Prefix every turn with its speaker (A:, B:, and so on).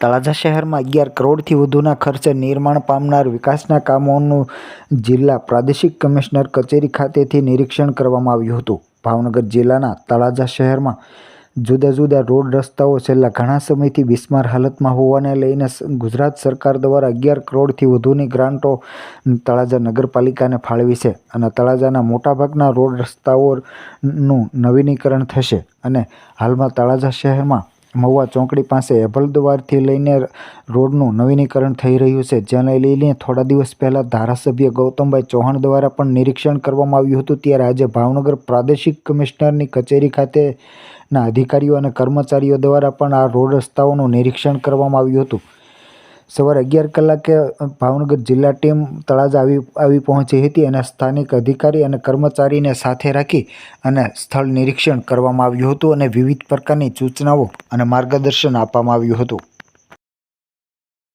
A: તળાજા શહેરમાં અગિયાર કરોડથી વધુના ખર્ચે નિર્માણ પામનાર વિકાસના કામોનું જિલ્લા પ્રાદેશિક કમિશનર કચેરી ખાતેથી નિરીક્ષણ કરવામાં આવ્યું હતું. ભાવનગર જિલ્લાના તળાજા શહેરમાં જુદા જુદા રોડ રસ્તાઓ છેલ્લા ઘણા સમયથી બિસ્માર હાલતમાં હોવાને લઈને ગુજરાત સરકાર દ્વારા અગિયાર કરોડથી વધુની ગ્રાન્ટો તળાજા નગરપાલિકાને ફાળવી છે અને તળાજાના મોટાભાગના રોડ રસ્તાઓનું નવીનીકરણ થશે અને હાલમાં તળાજા શહેરમાં મહુવા ચોકડી પાસે એભલદ્વારથી લઈને રોડનું નવીનીકરણ થઈ રહ્યું છે, જેને લઈને થોડા દિવસ પહેલાં ધારાસભ્ય ગૌતમભાઈ ચૌહાણ દ્વારા પણ નિરીક્ષણ કરવામાં આવ્યું હતું. ત્યારે આજે ભાવનગર પ્રાદેશિક કમિશનરની કચેરી ખાતેના અધિકારીઓ અને કર્મચારીઓ દ્વારા પણ આ રોડ રસ્તાઓનું નિરીક્ષણ કરવામાં આવ્યું હતું. સવારે અગિયાર કલાકે ભાવનગર જિલ્લા ટીમ તળાજા આવી આવી પહોંચી હતી અને સ્થાનિક અધિકારી અને કર્મચારીને સાથે રાખી અને સ્થળ નિરીક્ષણ કરવામાં આવ્યું હતું અને વિવિધ પ્રકારની સૂચનાઓ અને માર્ગદર્શન આપવામાં આવ્યું હતું.